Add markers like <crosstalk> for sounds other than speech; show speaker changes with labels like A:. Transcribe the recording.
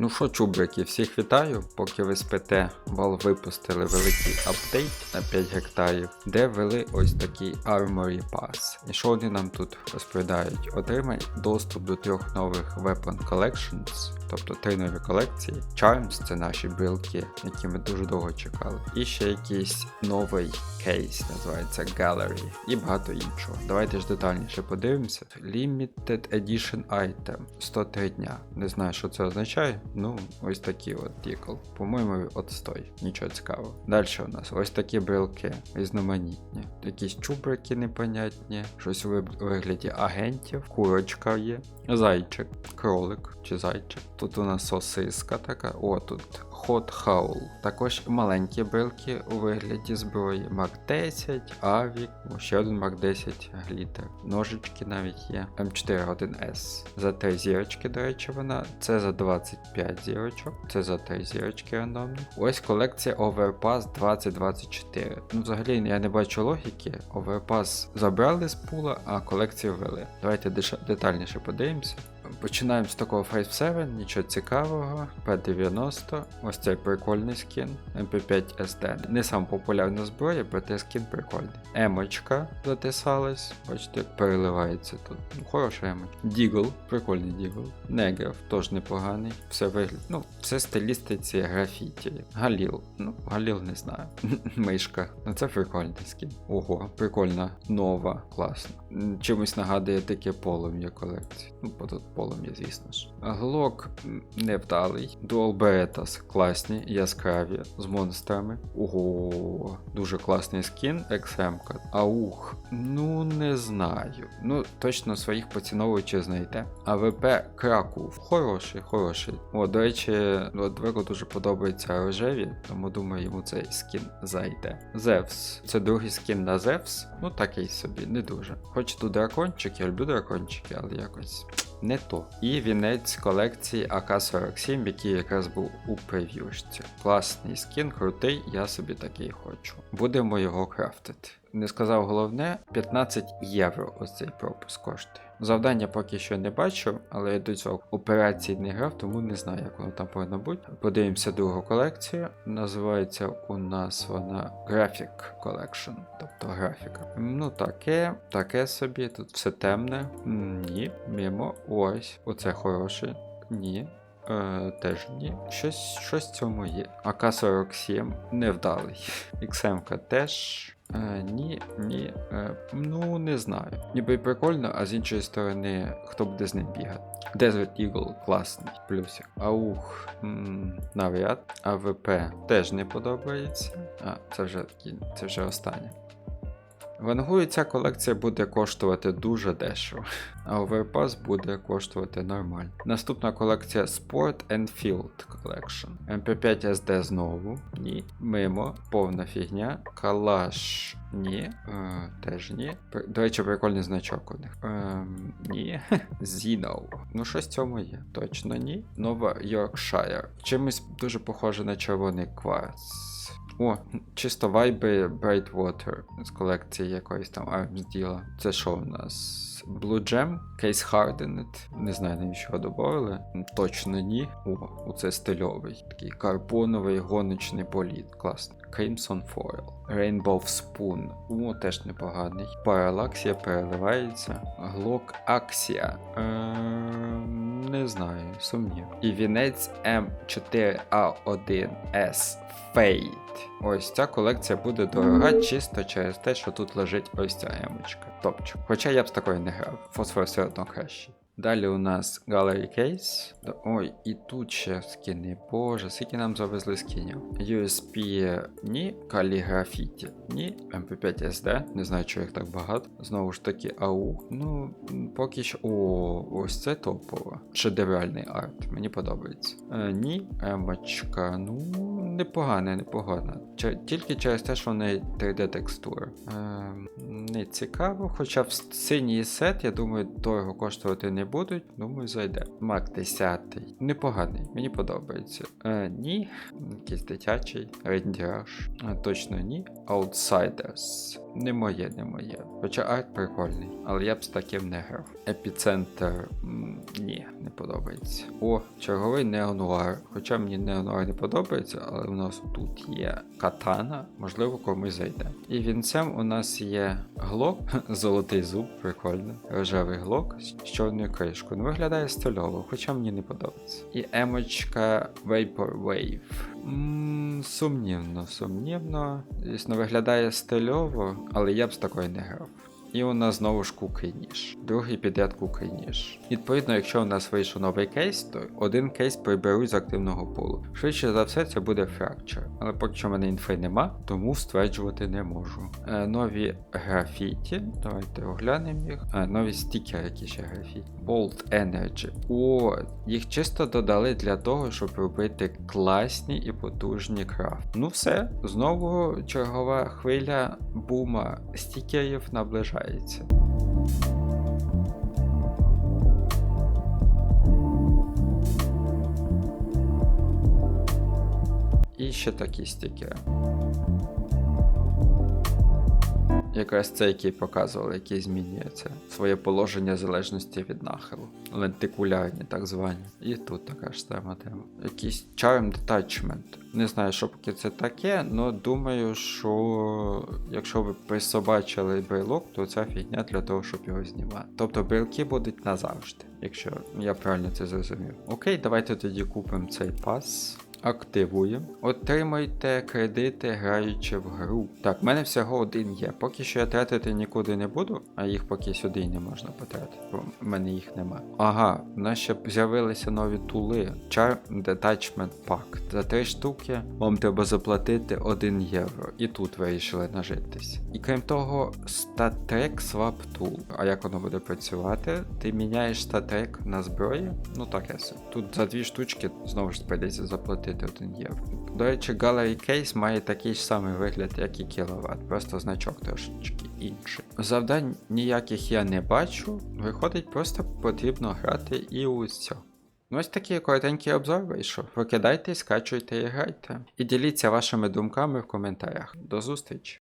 A: Ну що, чубрики, всіх вітаю. Поки ви спите, вал випустили великий апдейт на 5 гектарів, де ввели ось такий Armory Pass. І що вони нам тут розповідають? Отримай доступ до трьох нових Weapon Collections, тобто три нові колекції. Charms це наші брілки, які ми дуже довго чекали. І ще якийсь новий кейс, називається Gallery, і багато іншого. Давайте ж детальніше подивимося. Limited Edition Item 103 дня. Не знаю, що це означає. Ну, ось такі от дікл. По-моєму, отстой. Нічого цікавого. Далі у нас ось такі брелки різноманітні. Якісь чубрики непонятні, щось у вигляді агентів, курочка є, зайчик, кролик чи зайчик. Тут у нас сосиска така. О, тут Hot Howl. Також маленькі брелки у вигляді зброї. Марк 10, Авік, ще один Марк 10 глітер. Ножички навіть є. М41S. За 3 зірочки, до речі, вона. Це за 25 зірочок. Це за 3 зірочки рандомні. Ось колекція Overpass 2024. Ну, взагалі я не бачу логіки. Overpass забрали з пула, а колекцію ввели. Давайте детальніше подивимося. Починаємо з такого 5-7, нічого цікавого. P90, ось цей прикольний скін. MP5 SD. Не сам популярна зброя, проте скін прикольний. Емочка затисалась, бачите, як переливається тут. Ну, хороша емочка. Дігл, прикольний дігл. Негров, теж непоганий. Все вигляд. Ну, все стилістиці графіті. Галіл. Ну, Галіл не знаю. <laughs> Мишка. Ну це прикольний скін. Ого, прикольна, нова, класно. М, Чимось нагадує таке полум'я колекції. Ну, бо тут полум'я, звісно ж. Глок невдалий. Dual Beretas класні, яскраві, з монстрами. Ого, дуже класний скін, XM. Аух. Ну, не знаю. Ну, точно своїх поціновувачів знайде. АВП Краков. Хороший, хороший. О, до речі, Дверу дуже подобається рожеві, тому думаю, йому цей скін зайде. Зевс. Це другий скін на Зевс. Ну такий собі, не дуже. Хоч тут дракончик, я люблю дракончики, але якось. Не то. І вінець колекції АК-47, який якраз був у прев'юшці. Класний скін, крутий, я собі такий хочу. Будемо його крафтити. Не сказав головне, 15 євро ось цей пропуск коштує. Завдання поки що не бачу, але я до цього операції не грав, тому не знаю, як воно там повинно бути. Подивимося другу колекцію. Називається у нас вона Graphic Collection, тобто графіка. Ну таке, таке собі, тут все темне. Ні, мимо. Ось, оце хороше. Ні. Е, теж ні. Щось, щось цьому є. АК-47 невдалий. <laughs> XM теж. Е, ні, ні. Е, ну, не знаю. Ніби прикольно, а з іншої сторони, хто буде з ним бігати. Desert Eagle класний, плюсик. Аух, м, навряд. АВП теж не подобається. А, це вже це вже останнє. В Ангуї ця колекція буде коштувати дуже дешево, а Overpass буде коштувати нормально. Наступна колекція Sport and Field Collection. MP5 SD знову. Ні. Мимо. Повна фігня. Калаш. Ні. Е, теж ні. До речі, прикольний значок у них. Ем, ні. <laughs> Zeno. Ну, щось в цьому є. Точно ні. Нова Yorkshire. Чимось дуже похоже на червоний кварц. О, чисто вайби Brightwater з колекції якоїсь там Arms діла. Це що у нас? Blue Gem, Case Hardened. Не знаю, навіщо додали. Точно ні. О, оце стильовий. Такий карбоновий гоночний політ. Класний. Crimson Foil. Rainbow Spoon. О, теж непоганий. Паралаксія переливається. Glock Axia. Ем, не знаю, сумнів. І вінець М4А1С Fade. Ось ця колекція буде дорога чисто через те, що тут лежить ось ця емочка. Топчик. Хоча я б з такою не грав. Фосфор все одно кращий. Далі у нас Gallery Case. Ой, і тут ще скини. Боже, скільки нам завезли скинів. USP ні, каліграфіті ні, MP5 SD, не знаю, чого їх так багато. Знову ж таки, АУ. Ну, поки що. О, ось це топово. Шедевральний арт, мені подобається. Е, ні, емочка, ну, непогана, непогана. Тільки через те, що в неї 3D текстура. Е, не цікаво, хоча в синій сет, я думаю, дорого коштувати не будуть. Думаю, зайде. Мак 10. Непоганий, мені подобається. Е, ні, якийсь дитячий. рендіаж. Е, точно ні. Outsiders. Не моє, не моє. Хоча арт прикольний, але я б з таким не грав. Епіцентр м, ні, не подобається. О, черговий неонуар. Хоча мені неонуар не подобається, але в нас тут є катана, можливо, комусь зайде. І вінцем у нас є глок, <laughs> золотий зуб, прикольно. Рожевий глок з чорною кришкою. Ну, виглядає стильово, хоча мені не подобається. І емочка Vapor Wave. Сумнівно, сумнівно. Звісно, виглядає стильово, але я б з такою не грав. І у нас знову ж кукий ніж. Другий підряд кукий ніж. Відповідно, якщо у нас вийшов новий кейс, то один кейс приберуть з активного пулу. Швидше за все, це буде Fracture. Але поки що в мене інфи нема, тому стверджувати не можу. Е, нові графіті. Давайте оглянемо їх. Е, нові стікери, які ще графіті. Bolt Energy. О, їх чисто додали для того, щоб робити класні і потужні крафт. Ну все, знову чергова хвиля бума стікерів наближається. І ще такі стікери. Якраз це, який показували, який змінюється своє положення в залежності від нахилу. Лентикулярні, так звані. І тут така ж сама тема. Якийсь Charm Detachment. Не знаю, що поки це таке, але думаю, що якщо ви присобачили брелок, то ця фігня для того, щоб його знімати. Тобто брелки будуть назавжди, якщо я правильно це зрозумів. Окей, давайте тоді купимо цей пас. Активуємо. Отримайте кредити, граючи в гру. Так, в мене всього один є. Поки що я тратити нікуди не буду, а їх поки сюди не можна потратити, бо в мене їх нема. Ага, в нас ще з'явилися нові тули. Charm Detachment Pack. За три штуки вам треба заплатити 1 євро. І тут вирішили нажитись. І крім того, StatTrack Swap Tool. А як воно буде працювати? Ти міняєш статрек на зброї? Ну так я. Тут за дві штучки знову ж прийдеться заплатити 1 євро. До речі, Gallery Case має такий ж самий вигляд, як і кіловат, просто значок трошечки інший. Завдань ніяких я не бачу. Виходить, просто потрібно грати і усе. Ну, ось такий коротенький обзор вийшов. Викидайте, скачуйте і грайте. І діліться вашими думками в коментарях. До зустрічі!